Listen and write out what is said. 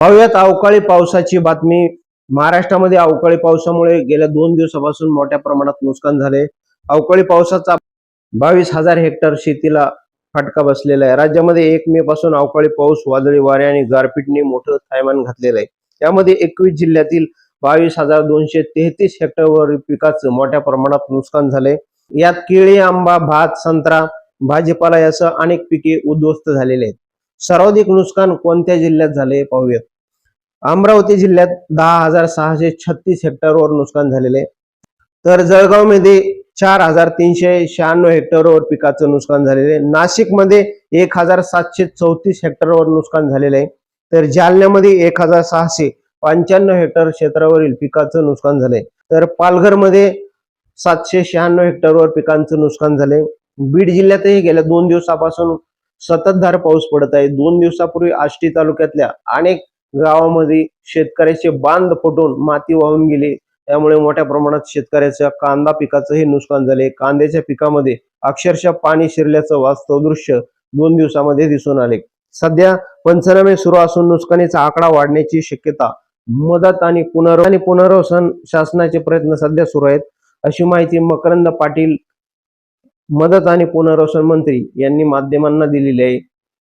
पाहूयात अवकाळी पावसाची बातमी. महाराष्ट्रामध्ये अवकाळी पावसामुळे गेल्या दोन दिवसापासून मोठ्या प्रमाणात नुकसान झाले. अवकाळी पावसाचा बावीस हजार हेक्टर शेतीला फटका बसलेला आहे. राज्यामध्ये एक मे पासून अवकाळी पाऊस वादळी वारे आणि गारपीटने मोठं थैमान घातलेलं आहे. त्यामध्ये एकवीस जिल्ह्यातील बावीस हजार दोनशे तेहतीस हेक्टरवर पिकाचं मोठ्या प्रमाणात नुकसान झाले यात केळी आंबा भात संत्रा भाजीपाला यासह अनेक पिके उद्ध्वस्त झालेले आहेत. सर्वाधिक नुकसान कोणत्या जिल्ह्यात झाले पाहूयात. अमरावती जिल्ह्यात दहा हजार सहाशे छत्तीस हेक्टरवर नुकसान झालेले. तर जळगावमध्ये चार हजार तीनशे शहाण्णव हेक्टरवर पिकाचं नुकसान झालेले. नाशिकमध्ये एक हजार सातशे चौतीस हेक्टरवर नुकसान झालेलं. आहे तर जालन्यामध्ये एक हजार सहाशे पंच्याण्णव हेक्टर क्षेत्रावरील पिकाचं नुकसान झालंय तर पालघरमध्ये सातशे शहाण्णव हेक्टरवर पिकांचं नुकसान झालंय बीड जिल्ह्यातही गेल्या दोन दिवसापासून सततधार पाऊस पडत आहे. दोन दिवसापूर्वी आष्टी तालुक्यातल्या अनेक गावामध्ये शेतकऱ्याचे बांध फुटून माती वाहून गेली. त्यामुळे मोठ्या प्रमाणात शेतकऱ्याच्या कांदा पिकाचंही नुकसान झाले. कांद्याच्या पिकामध्ये अक्षरशः पाणी शिरल्याचं वास्तव दृश्य दोन दिवसामध्ये दिसून आले. सध्या पंचनामे सुरू असून नुकसानीचा आकडा वाढण्याची शक्यता मदत आणि पुनर्व आणि पुनर्वसन शासनाचे प्रयत्न सध्या सुरू आहेत अशी माहिती मकरंद पाटील मदत आणि पुनर्वसन मंत्री यांनी माध्यमांना दिलेली आहे.